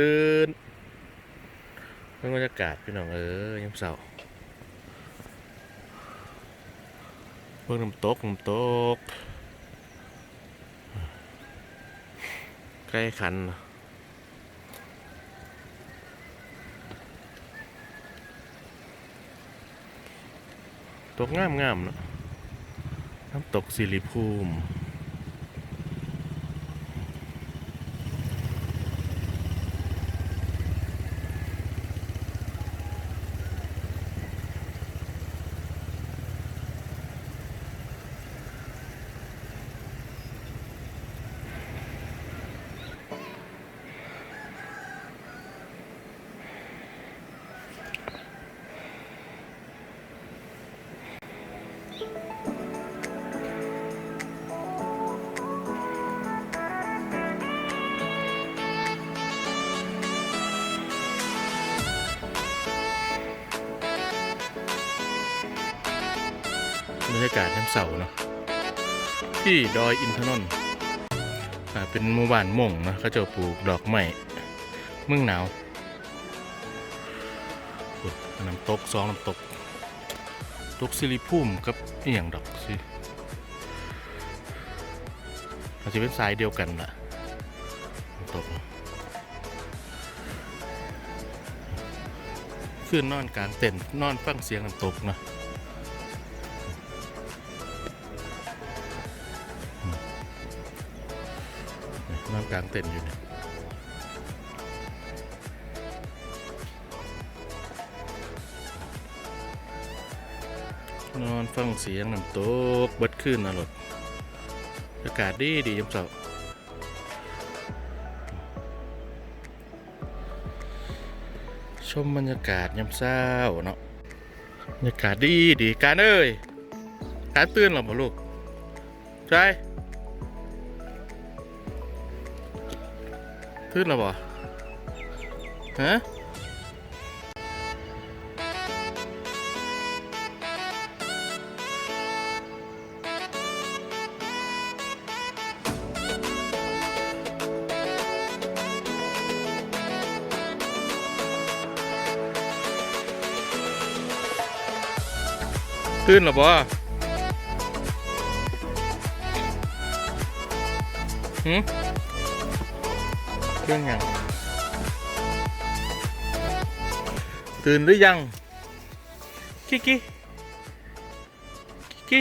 ตื่นเรื่องบรรยากาศพี่น้องเอ้ยยามเสาร์เบิ่งน้ำตกน้ำตกใกล้ขันตกงามงามเนาะน้ำตกสิริภูมิ บรรยาศน้ำเสาเนาะที่ดอยอินทนนท์เป็นหมู่บ้านม่งนะเขาจะปลูกดอกไม้เมืองหนาวน้ำตกสองน้ำตก ตกสิริภูมิกับอหย่างดอกสิอาจจะเป็นสายเดียวกันล่ะน้ำตกคือนอนกลางเต็นท์นอนฟังเสียงน้ำตกนะ กลางเต็นท์อยู่เนี่ยนอนฟังเสียงน้ำตกเบิดขึ้นนะรถอากาศดีดียามเสาร์ชมบรรยากาศยามเช้าเนาะบรรยากาศดีดีการเอ้ยการตื่นหรอบ่ลูกใช่ ตื่นแล้วบ่ฮะตื่นแล้วบ่หืม รื่องยังตื่นหรือยังกิกิกิ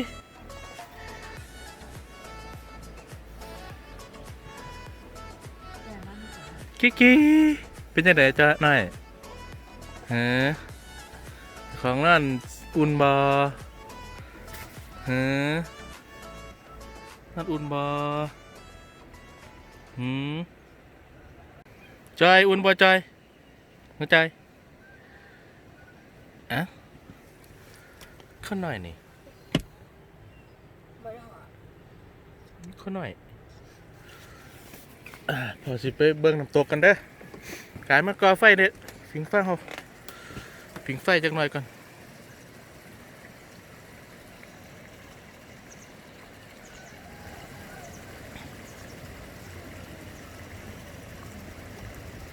กิกิกิเป็นยังไงจ๊ะนายฮะของนั่นอุ่นบอฮะนั่นอุ่นบอหืม จอยอุ่นบ่จอยหัวใจอะข้าหน่อยนี่ข้าหน่อยพอสิไปเบิ้งน้ำตกกันเด้อกายมาก่อไฟเด็ดผิงไฟเขาผิงไฟจักหน่อยก่อน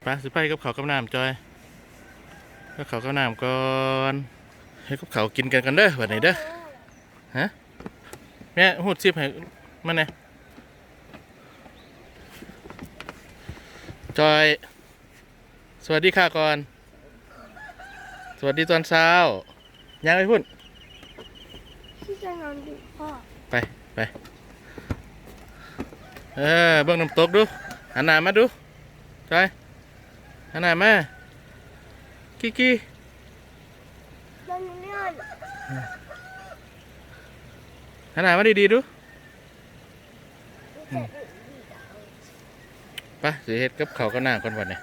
ปสิไปกับเขาวกับน้ำจอยกับเขาวกับน้ำก่อนให้กับเขาวกินกันกันเด้อวันนี้เด้อฮะแม่หูดซิบให้มันไงจอย สวัสดีค่ะก่อน สวัสดีตอนเช้ายังไงพุ่นที่จะนอนดึกพ่อไปไปเออเบิ่งน้ำตกดูหันหน้ามาดูจอย หันหน้ามากี้กี้นอนนี่นอนหันหน้ามาดีๆดูไปสิเฮ็ดกับเขาวก็น่างก่อนวันนี้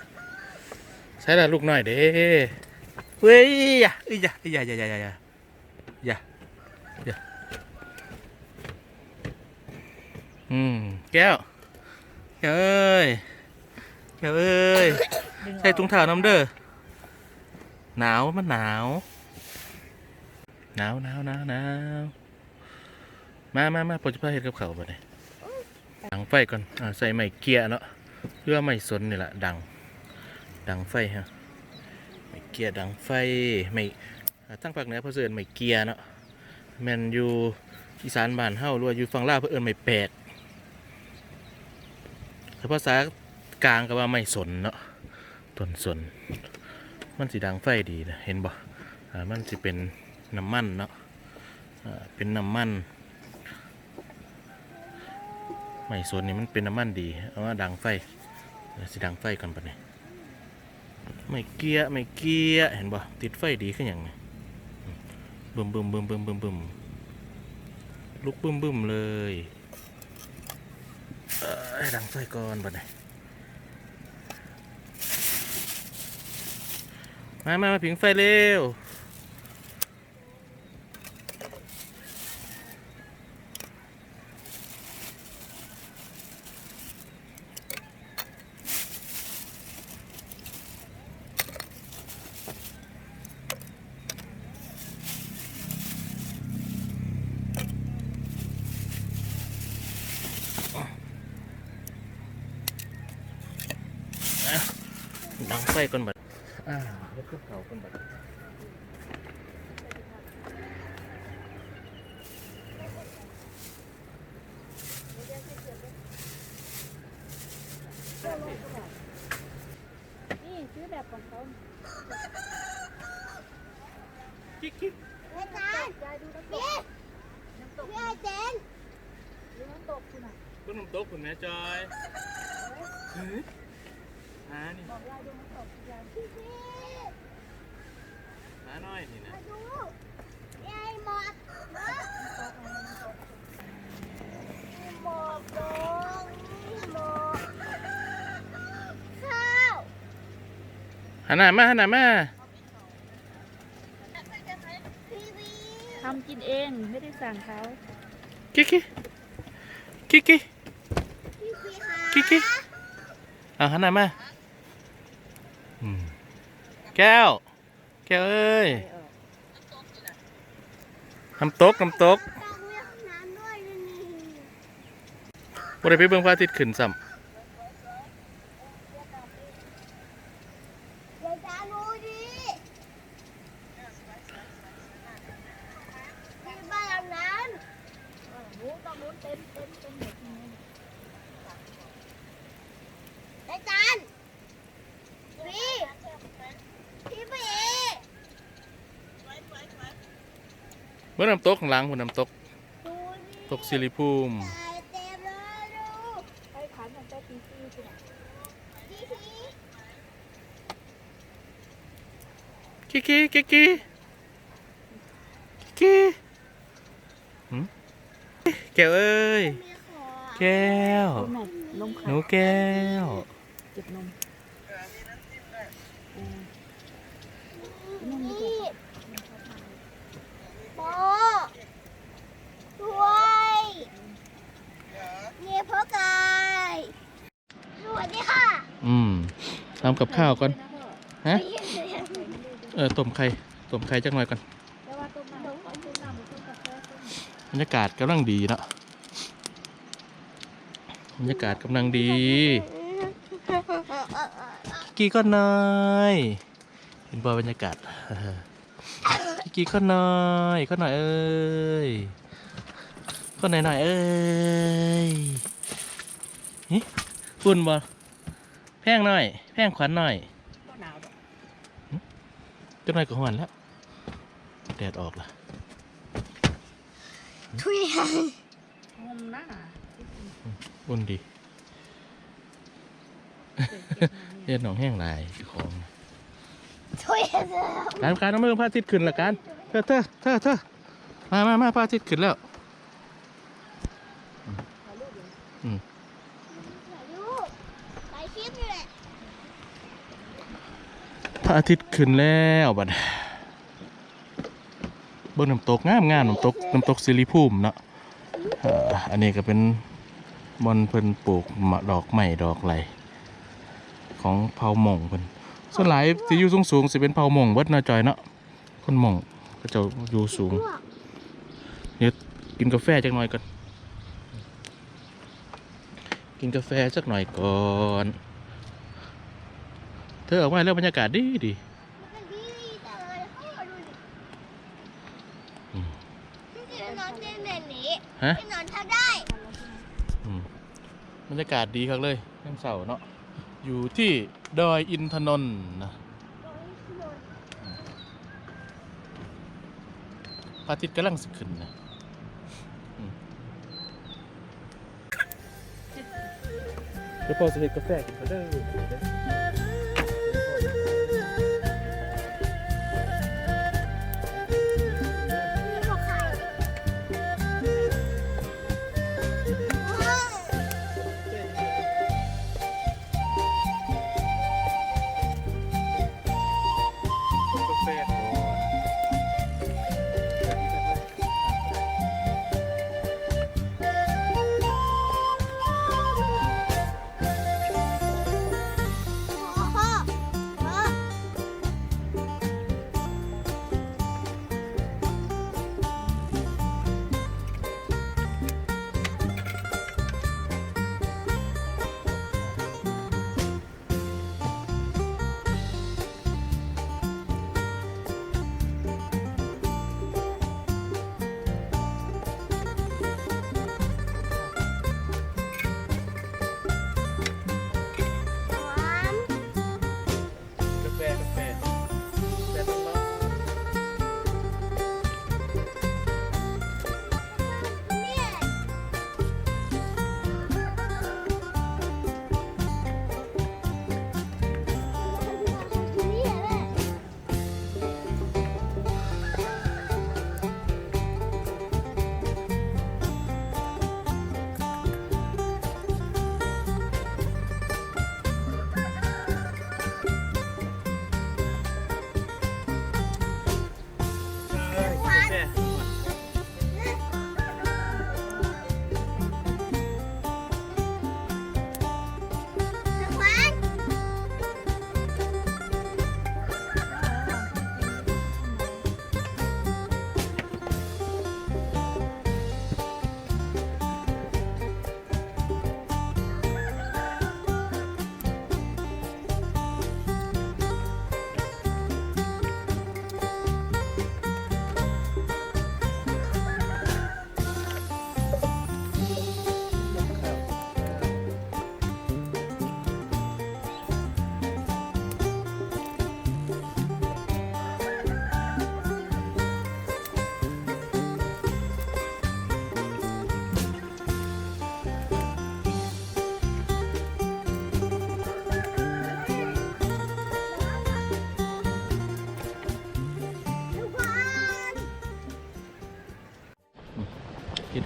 ใช่ละลูกน้อยเด้เว้ยอย่าเอ้ยอย่าเอ้ยอย่าอย่าอย่าอย่าอย่าอย่าอย่าอืมแก้วแก้วเอ้ยแก้วเอ้ย ใส่ถุงเท้าน้ำเด้อหนาวมันหนาวหนาวหนาวหนาวหนาวมามามาปจะพาเห็ดกับเขาวบ่เนี่ยดังไฟก่อนอ่าใส่ไม้เกียร์เนาะเพื่อไม่สนนี่แหละดัง ดังไฟฮะไม่เกียร์ดังไฟไม่อ่าทั้งภาคเหนือเพื่นเอินไม่เกียร์เนาะแมนอยู่อีสานบ้านเฮาหรือว่าอยู่ฝั่งลาวเพื่นเอินไม่แปดแต่ภาษากลางก็ว่าไม่สนเนาะ ต้นสนมันสีดังไฟดีนะเห็นบ่อ่ามันสิเป็นน้ำมันเนาะเป็นน้ำมันไม่สนนี่มันเป็นน้ำมันดีเอาว่าดังไฟเดี๋ยวสิดังไฟก่อนปะเนี่ยไม่เกียร์ไม่เกียร์เห็นบ่ติดไฟดีขึ้นอย่างไงบึมบึมบึมบึมบึมบึมลุกบึมบึมเลยเอ้ยดังไฟก่อนปะเนี่ย มามามาผิงไฟเร็ว ดังไฟก่อนบัด อ่าเดี๋ยวก็เผาก่อนบัด นี่ซื้อแบบของเขา กิ๊กกิ๊ก ไอ้จาน ยายดูน้ำต พี่ กน้ำตก พี่ไอ้เจน ดูน้ำตกคุณอะ ต้นน้ำตกคุณแม่จอยเฮ้ยหานี่ บอกยายดูน้ำตกยาย พี่พี่ หาหน่ อยนี่นะมาดูยายหมอกเนาะน้ำตกอะไรน้ำตกหมอกลงหมอกข้าวหันหน้ามาหันหน้ามาพี่พี่ทำกินเองไม่ได้สั่งเขากิ๊กกิ๊กกิ๊กกิ๊กพี่พี่ค่ะกิ๊กกิ๊กเอาหันหน้ามาอืมแก้ว แก้วเอ้ยไปออกน้ำตกน้ำตกต้องเรียกน้ำด้วยนี่บ่ได้ไปเบิ่งพระอาทิตย์ขึ้นซ้ยายจานดูดิมีบ้านหลังนั้น นู้นตรงนู้นเต็มเต็มเต็มหมดเลย ยายจานพี่พี่พี่ำเมื่อน้ำตกข้างหลังพุ่นน้ำตกดูดิตกสิริภูมิตายเต็มเลยดูไปขันมันไปตีซีคุณอะพี่พี่กิ๊กกิ๊กกิ๊กกิ๊กกิ๊กหืมแก้วเอ้ยมีขอแก้วคุณน่ะนมหขานูดแก้ว เจ็บนมเออ นี่โบด้วยนี่พ่อกายสวัสดีค่ะ อืมทำกับข้าวก่อนฮะเออต้มไข่ต้มไข่จักหน่อยก่อนบรรยากาศกำลังดีเนาะบรรยากาศกำลังดี กี่ก็น้อยเห็นบ่บรรยากาศกี่ก็น้อยก็หน่อยเอ้ยก็หน่อยหน่อยเอ้ยหิปุ่นบ่ แพงหน่อย แพงขวัญหน่อยก็หนาวดอกจักหน่อยก็หวนแล้ว แดดออกละทุยงมหน้าอุ่นดีเจ็บเจ็บมาเนี่ยเลือดหนองแห้งหลายของทุยการการเอามือพระอาทิตย์ขึ้นละกันเธอเธอเธอเธอมามามาพระอาทิตย์ขึ้นแล้ว ถ่ายรูปอยู่ ลูกไปคลิปนี่แหละ พ ระอาทิตย์ขึ้นแล้วบัดเบิ่งน้ำตกงามงามน้ำตกน้ำตกสิริภูมิเนาะอันนี้ก็เป็นบอนเพิ่นปลูกดอกไม้ดอกไหลของเผ่าหม่งเพิ่นส่วนหลายที่อยู่สูงๆสิเป็นเผ่าหม่งเบิดนาจอยเนาะคนหม่องก็จะอยู่สูงเดี๋ยวกินกาแฟจักหน่อยก่อนกินกาแฟสักหน่อยก่อน เธอออกมาแล้วบรรยากาศดีดีมันดีจังเลยพ่อดูดิอืมที่จะนอนเล่นแบบนี้ฮะที่นอนถ้าได้อืมบรรยากาศดีครับเลยน้ำเสาเนาะอยู่ที่ดอยอินทนนท์นะพระอาทิตย์กำลังสิขึ้นนะอืมเดี๋ยวพอจะเห็นกาแฟกินก็ได้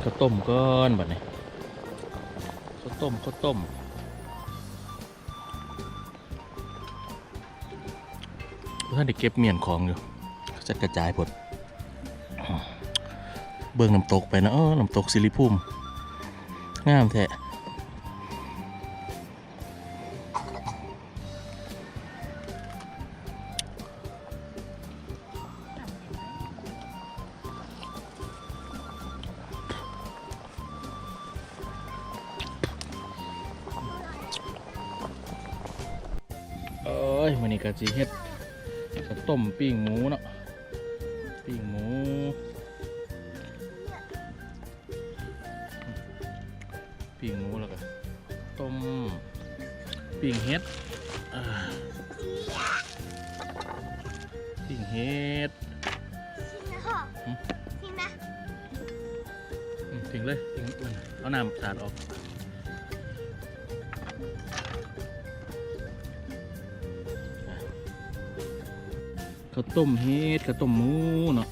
ข้าวต้มก่อนบัดนี้ข้าวต้มข้าวต้มเพื่อนได้เก็บเมียนของอยู่จัดกระจายผลเบื้องน้ำตกไปนะเออน้ำตกสิริภูมิงามแท้ ยมันนี่กะจีเฮ็ดข้าวต้มปิ้งหมูเนาะปิ้งหมูปิ้งหมูแล้วก็ต้มปิ้งเฮ็ดอ่าปิ้งเฮ็ดชิมนะพ่อหืมชิมนะอืมถึงเลยถึงมันเอาน้ำสาดออก ต้มเฮ็ดข้าวต้มหมูเนาะ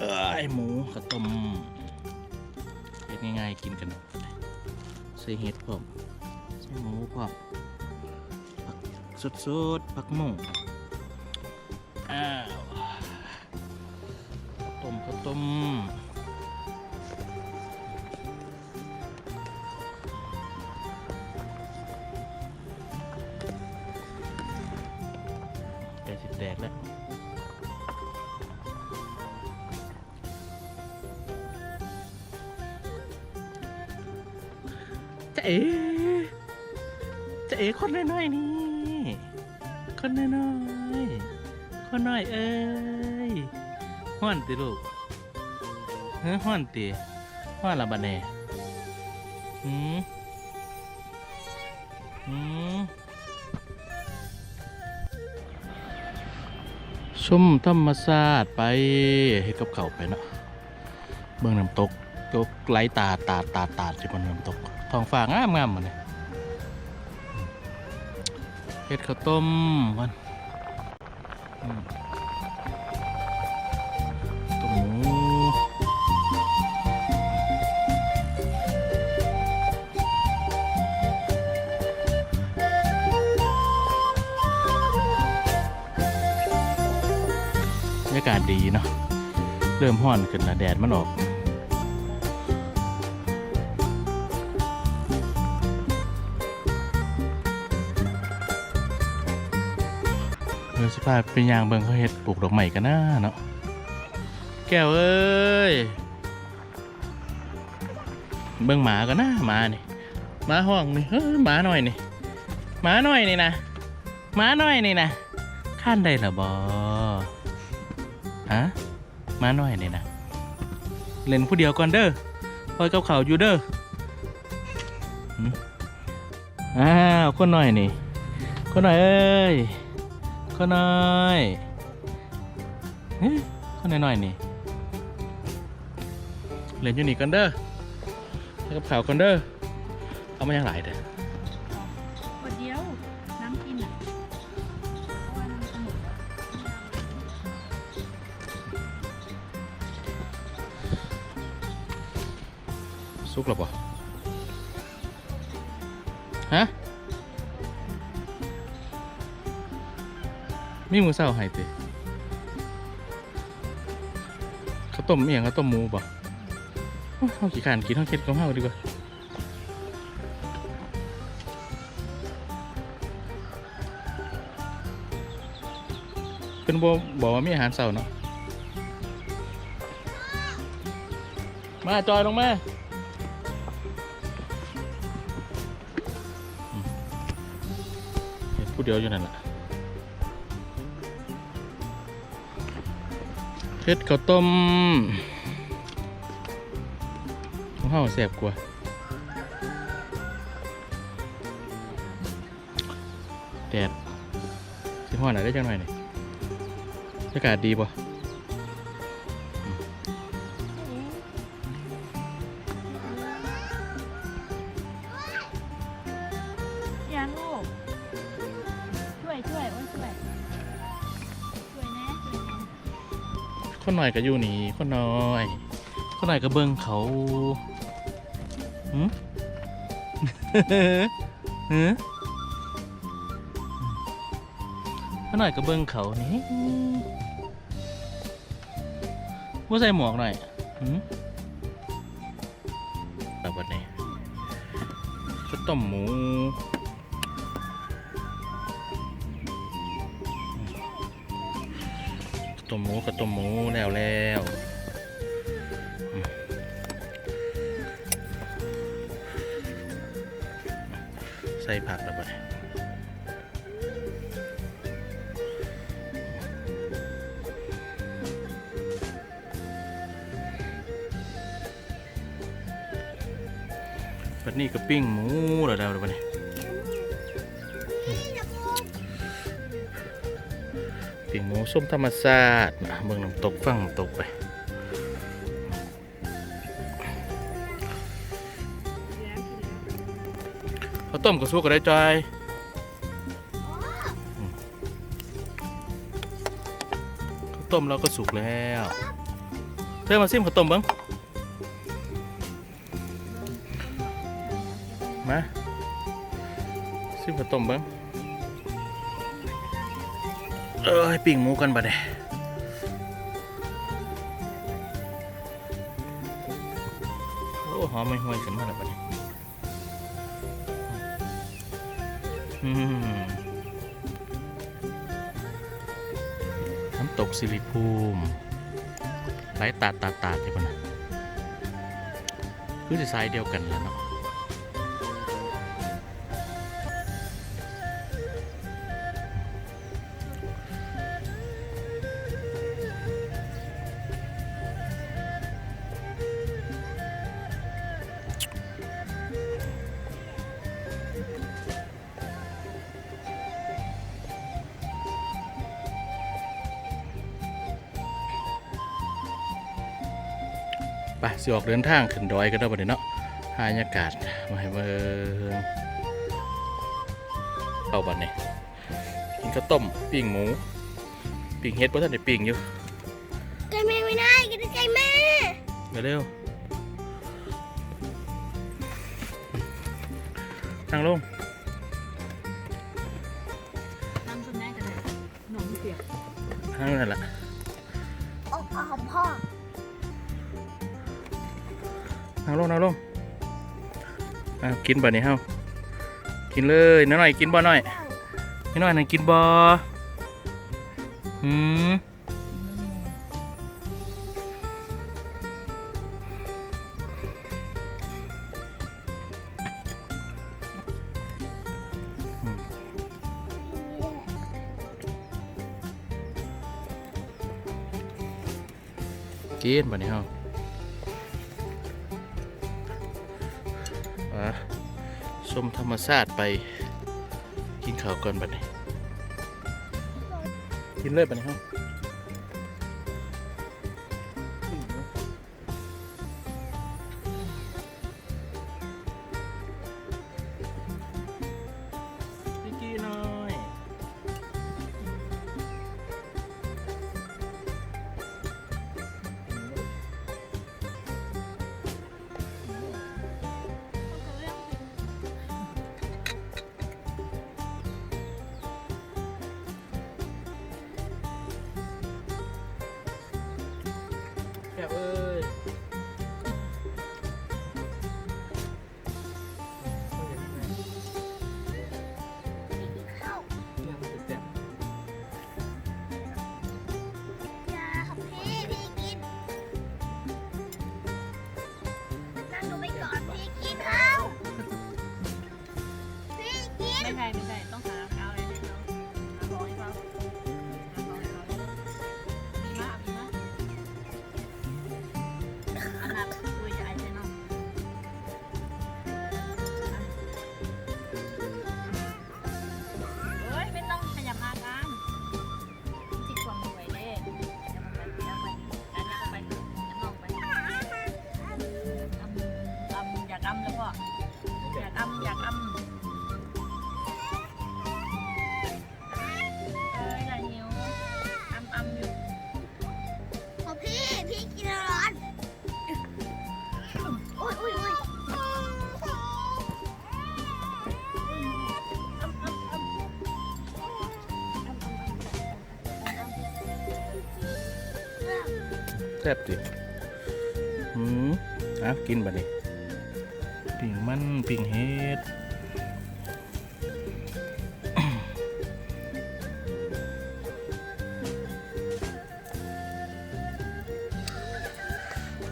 เอ้ยหมูข้าวต้มเฮ็ดง่ายๆกินกันเนาะใส่เฮ็ดพร้อมใส่หมูพร้อมผักสดๆผักหมูอ้าวข้าวต้มข้าวต้ม ๆคนน้อยเอ้ยห้อนติลูกเฮ้ยห้อนติห้อนละบัดแน่หืมหืมชุ่มธรรมศาตร์ไปเฮ็ดกับเขาไปเนาะเบื้องน้ำตกตกไหลตาตาตาตาที่บนน้ำตกท้องฟ้างามงามๆมันเนี่ยเฮ็ดข้าวต้มกัน ดีเนาะเริ่มห้อนขึ้นและแดดมันออกเดี๋ยวสิพาเป็นยางเบิงเขาเฮ็ดปลูกดอกไม้กันนะเนาะแก้วเอ้ยเบิ่งหมากันนะหมานี่หมาห้องนี่เฮ้ยหมาหน่อยนี่หมาหน่อยนี่นะหมาหน่อยนี่นะข้านได้หรอบอ ฮะมาหน่อยนี่นะ เล่นผู้เดียวก่อนเด้อคอยกับเขาวอยู่เด้ออ้าวคนหน่อยนี่คนหน่อยเอ้ยคนหน้อยเฮ้ยคนน้อยนี่เล่นอยู่นี่กันเด้อแล้วกับข่าวกันเด้อเอามาอย่างหลายเด้อ สุกหรอปะฮะ มีหมูเศร้าให้ติข้าวต้มเมียงข้าวต้มหมูปะโอ้ยเอาขี้ขานกินข้าวเค็ดของเฮาดีกว่าเป็นบบอกว่ามีอาหารเสาเนาะ มาจอยลงมา ผู้เดียวอยู่นั่นแหละเฮ็ดข้าวต้มของเฮาแซ่บกว่าแดดสิฮ้อนอะไรได้จังหน่อยนี่อากาศดีป่ คนหน่อยก็อยู่นี่คนน้อย คนหน่อยก็เบิ่งเขาหืมหืมคนหน่อยก็เบิ่งเขานี่ว่าใส่หมวกหน่อยหืมแบบวันนี้ข้าวต้มหมู ข้าวต้มหมูข้มหมูแล้วแล้วใส่ผักแล้วบัดนี้บัดนี้ก็ปิ้งหมูแล้วแล้วบัดนี้ ปีกหมูส้มธรรมชาตินะเมืองน้ำตกฟังน้ำตกไปข้าวต้มกับซุกก็ได้จอยข้าวต้มเราก็สุกแล้ว เธอมาซิมข้าวต้มบ้างมาซิมข้าวต้มบ้าง เอ้ยปิ้งหมูกันบัดเนี่ยโอ้หอมไม่ห่วยขึ้นมาแล้วบัดเนี่ยอืมน้ำตกสิริภูมิไหลตาดตาดตาดอยู่ปะนะคือจะสายเดียวกันแล้วเนาะ ออกเดินทางขึ้นดอยกันเด้อบัดนี้เนาะหาบรรยากาศมาให้เบิ่งเอาบัดนี้กินข้าวต้มปิ้งหมูปิ้งเฮ็ดบ่ทันได้ปิ้งอยู่ไก่แม่ไม่ได้กินไก่แม่เดี๋ยวเร็วนั่งลงนั่งต้นแม่กันเลยหนมเปียกนั่งนั่นแหละ นั่งลงนั่งลงอะกินบ่นี่เฮากินเลยน้อยกินบ่หน่อยน้อยหน่อยกินบ่หืมกินบ่นี่เฮา ชมธรรมชาติไปกินข้าวก่อนบัดนี้ กินเลยบัดนี้ครับ เอ้ย แซ่บจิหืมอะกินบัดนี้ปิ่งมันปิ่งเฮ็ด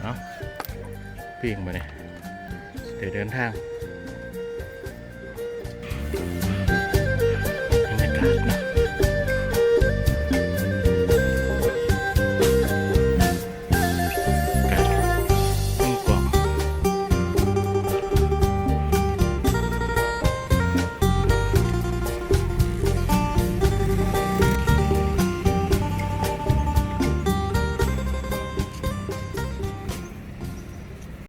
เอาปิ่งมาเนี่ยเดี๋ยวเดินทาง